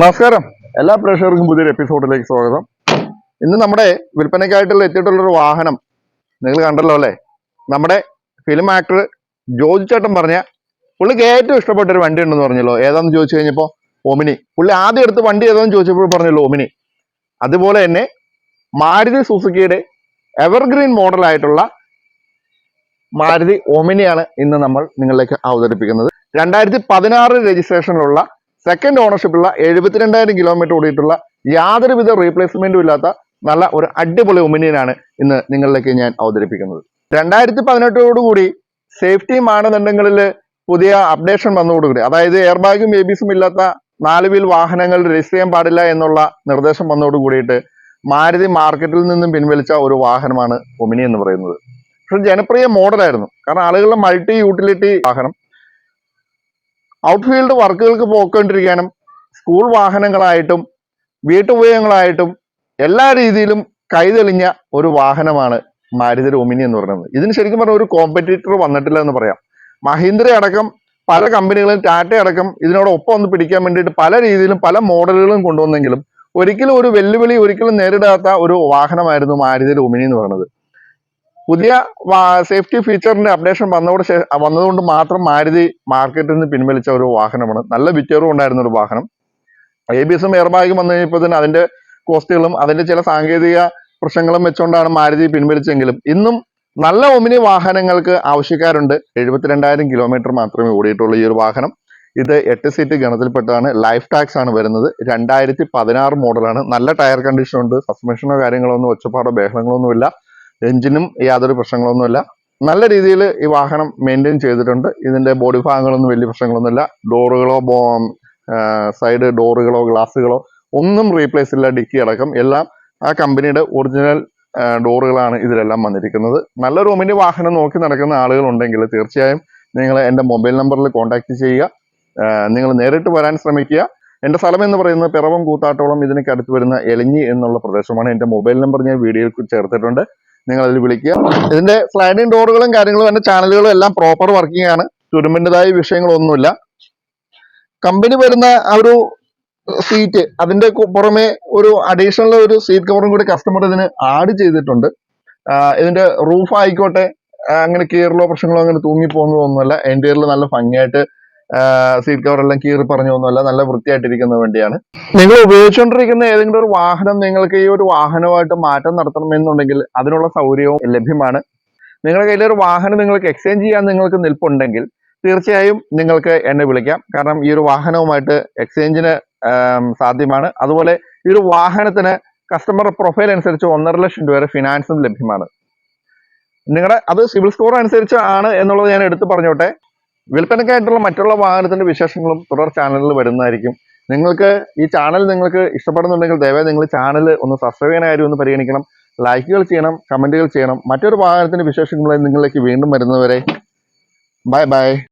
നമസ്കാരം. എല്ലാ പ്രേക്ഷകർക്കും പുതിയൊരു എപ്പിസോഡിലേക്ക് സ്വാഗതം. ഇന്ന് നമ്മുടെ വിൽപ്പനയ്ക്കായിട്ടുള്ള എത്തിയിട്ടുള്ളൊരു വാഹനം നിങ്ങൾ കണ്ടല്ലോ അല്ലേ? നമ്മുടെ ഫിലിം ആക്ടർ ജോജി ചേട്ടൻ പറഞ്ഞ പുള്ളിക്ക് ഏറ്റവും ഇഷ്ടപ്പെട്ട ഒരു വണ്ടി ഉണ്ടെന്ന് പറഞ്ഞല്ലോ. ഏതാന്ന് ചോദിച്ചു കഴിഞ്ഞപ്പോൾ ഒമിനി പുള്ളി ആദ്യം എടുത്ത് വണ്ടി ഏതാന്ന് ചോദിച്ചപ്പോൾ പറഞ്ഞല്ലോ ഒമിനി അതുപോലെ തന്നെ മാരുതി സുസുക്കിയുടെ എവർഗ്രീൻ മോഡലായിട്ടുള്ള മാരുതി ഒമിനിയാണ് ഇന്ന് നമ്മൾ നിങ്ങളിലേക്ക് അവതരിപ്പിക്കുന്നത്. രണ്ടായിരത്തി പതിനാറ് രജിസ്ട്രേഷനിലുള്ള സെക്കൻഡ് ഓണർഷിപ്പുള്ള എഴുപത്തിരണ്ടായിരം കിലോമീറ്റർ ഓടിയിട്ടുള്ള യാതൊരുവിധ റീപ്ലേസ്മെന്റും ഇല്ലാത്ത നല്ല ഒരു അടിപൊളി ഒമിനിയനാണ് ഇന്ന് നിങ്ങളിലേക്ക് ഞാൻ അവതരിപ്പിക്കുന്നത്. രണ്ടായിരത്തി പതിനെട്ടോടുകൂടി സേഫ്റ്റി മാനദണ്ഡങ്ങളിൽ പുതിയ അപ്ഡേഷൻ വന്നതോടുകൂടി അതായത് എയർ ബാഗും എ ബിസും ഇല്ലാത്ത നാല് വീൽ വാഹനങ്ങൾ രജിസ്റ്റർ ചെയ്യാൻ പാടില്ല എന്നുള്ള നിർദ്ദേശം വന്നതോട് കൂടിയിട്ട് മാരുതി മാർക്കറ്റിൽ നിന്നും പിൻവലിച്ച ഒരു വാഹനമാണ് ഒമിനി എന്ന് പറയുന്നത്. പക്ഷെ ജനപ്രിയ മോഡലായിരുന്നു കാരണം ആളുകളുടെ മൾട്ടി യൂട്ടിലിറ്റി വാഹനം ഔട്ട്ഫീൽഡ് വർക്കുകൾക്ക് പോയിക്കൊണ്ടിരിക്കാനും സ്കൂൾ വാഹനങ്ങളായിട്ടും വീട്ടുപയോഗങ്ങളായിട്ടും എല്ലാ രീതിയിലും കൈതെളിഞ്ഞ ഒരു വാഹനമാണ് മാരുതി ഒമിനി എന്ന് പറയുന്നത്. ഇതിന് ശരിക്കും പറഞ്ഞ ഒരു കോമ്പറ്റീറ്റർ വന്നിട്ടില്ല എന്ന് പറയാം. മഹീന്ദ്ര അടക്കം പല കമ്പനികളും ടാറ്റ അടക്കം ഇതിനോടൊപ്പം ഒന്ന് പിടിക്കാൻ വേണ്ടിയിട്ട് പല രീതിയിലും പല മോഡലുകളും കൊണ്ടുവന്നെങ്കിലും ഒരിക്കലും ഒരു വെല്ലുവിളി ഒരിക്കലും നേരിടാത്ത ഒരു വാഹനമായിരുന്നു മാരുതി ഒമിനി എന്ന് പറയുന്നത്. പുതിയ സേഫ്റ്റി ഫീച്ചറിന്റെ അപ്ഡേഷൻ വന്നതോട് വന്നതുകൊണ്ട് മാത്രം മാരുതി മാർക്കറ്റിൽ നിന്ന് പിൻവലിച്ച ഒരു വാഹനമാണ്. നല്ല വിറ്റേറും ഉണ്ടായിരുന്ന ഒരു വാഹനം. എ ബി എസും എയർ ബാഗും വന്നു കഴിഞ്ഞപ്പോൾ തന്നെ അതിന്റെ കോസ്റ്റുകളും അതിന്റെ ചില സാങ്കേതിക പ്രശ്നങ്ങളും വെച്ചുകൊണ്ടാണ് മാരുതി പിൻവലിച്ചെങ്കിലും ഇന്നും നല്ല ഒമിനി വാഹനങ്ങൾക്ക് ആവശ്യക്കാരുണ്ട്. എഴുപത്തിരണ്ടായിരം കിലോമീറ്റർ മാത്രമേ ഓടിയിട്ടുള്ളൂ ഈ ഒരു വാഹനം. ഇത് എട്ട് സീറ്റ് ഗണത്തിൽപ്പെട്ടതാണ്. ലൈഫ് ടാക്സ് ആണ് വരുന്നത്. രണ്ടായിരത്തി പതിനാറ് മോഡലാണ് നല്ല ടയർ കണ്ടീഷൻ ഉണ്ട്. സസ്പെൻഷനോ കാര്യങ്ങളോ ഒന്നും ഒച്ചപ്പാടോ ബഹളങ്ങളോ ഒന്നുമില്ല. എഞ്ചിനും യാതൊരു പ്രശ്നങ്ങളൊന്നുമില്ല. നല്ല രീതിയിൽ ഈ വാഹനം മെയിന്റെയിൻ ചെയ്തിട്ടുണ്ട്. ഇതിന്റെ ബോഡി ഭാഗങ്ങളൊന്നും വലിയ പ്രശ്നങ്ങളൊന്നുമില്ല. ഡോറുകളോ സൈഡ് ഡോറുകളോ ഗ്ലാസ്സുകളോ ഒന്നും റീപ്ലേസ് ഇല്ല. ഡിക്കി അടക്കം എല്ലാം ആ കമ്പനിയുടെ ഒറിജിനൽ ഡോറുകളാണ് ഇതിലെല്ലാം വന്നിരിക്കുന്നത്. നല്ല റൂമിന്റെ വാഹനം നോക്കി നടക്കുന്ന ആളുകളുണ്ടെങ്കിൽ തീർച്ചയായും നിങ്ങൾ എന്റെ മൊബൈൽ നമ്പറിൽ കോൺടാക്റ്റ് ചെയ്യുക. നിങ്ങൾ നേരിട്ട് വരാൻ ശ്രമിക്കുക. എന്റെ സ്ഥലം എന്ന് പറയുന്നത് പിറവം കൂത്താട്ടോളം. ഇതിനൊക്കെ അടുത്ത് വരുന്ന എലഞ്ഞി എന്നുള്ള പ്രദേശമാണ്. എന്റെ മൊബൈൽ നമ്പർ ഞാൻ വീഡിയോയിൽ ചേർത്തിട്ടുണ്ട്. നിങ്ങൾ അതിൽ വിളിക്കുക. ഇതിന്റെ സ്ലൈഡിങ് ഡോറുകളും കാര്യങ്ങളും എന്റെ ചാനലുകളും എല്ലാം പ്രോപ്പർ വർക്കിംഗ് ആണ്. ചുരുമ്പിന്റെതായ വിഷയങ്ങളൊന്നുമില്ല. കമ്പനി വരുന്ന ആ ഒരു സീറ്റ് അതിന്റെ പുറമെ ഒരു അഡീഷണൽ ഒരു സീറ്റ് കവറും കൂടി കസ്റ്റമർ ഇതിന് ആഡ് ചെയ്തിട്ടുണ്ട്. ഇതിന്റെ റൂഫ് ആയിക്കോട്ടെ അങ്ങനെ കീറലോ പ്രശ്നങ്ങളോ അങ്ങനെ തൂങ്ങി പോകുന്നതൊന്നുമല്ല എൻഡിയറിൽ നല്ല ഭംഗിയായിട്ട് സീറ്റ് കവർ എല്ലാം കീറി പറഞ്ഞൊന്നുമല്ല നല്ല വൃത്തിയായിട്ടിരിക്കുന്ന വേണ്ടിയാണ്. നിങ്ങൾ ഉപയോഗിച്ചുകൊണ്ടിരിക്കുന്ന ഏതെങ്കിലും ഒരു വാഹനം നിങ്ങൾക്ക് ഈ ഒരു വാഹനമായിട്ട് മാറ്റം നടത്തണമെന്നുണ്ടെങ്കിൽ അതിനുള്ള സൗകര്യവും ലഭ്യമാണ്. നിങ്ങളുടെ കയ്യിലൊരു വാഹനം നിങ്ങൾക്ക് എക്സ്ചേഞ്ച് ചെയ്യാൻ നിങ്ങൾക്ക് നിൽപ്പുണ്ടെങ്കിൽ തീർച്ചയായും നിങ്ങൾക്ക് എന്നെ വിളിക്കാം. കാരണം ഈ ഒരു വാഹനവുമായിട്ട് എക്സ്ചേഞ്ചിന് സാധ്യമാണ്. അതുപോലെ ഈ ഒരു വാഹനത്തിന് കസ്റ്റമർ പ്രൊഫൈൽ അനുസരിച്ച് ഒന്നര ലക്ഷം രൂപ വരെ ഫിനാൻസും ലഭ്യമാണ്. നിങ്ങളുടെ അത് സിവിൽ സ്കോർ അനുസരിച്ച് ആണ് എന്നുള്ളത് ഞാൻ എടുത്തു പറഞ്ഞോട്ടെ. വിൽപ്പനയ്ക്കായിട്ടുള്ള മറ്റുള്ള വാഹനത്തിന്റെ വിശേഷങ്ങളും തുടർ ചാനലിൽ വരുന്നതായിരിക്കും. നിങ്ങൾക്ക് ഈ ചാനൽ നിങ്ങൾക്ക് ഇഷ്ടപ്പെടുന്നുണ്ടെങ്കിൽ ദയവായി നിങ്ങൾ ചാനൽ ഒന്ന് സബ്സ്ക്രൈബ് ചെയ്യാൻ കാര്യം ഒന്ന് പരിഗണിക്കണം. ലൈക്കുകൾ ചെയ്യണം കമന്റുകൾ ചെയ്യണം. മറ്റൊരു വാഹനത്തിന്റെ വിശേഷങ്ങളുമായി നിങ്ങളിലേക്ക് വീണ്ടും വരുന്നവരെ ബൈ ബൈ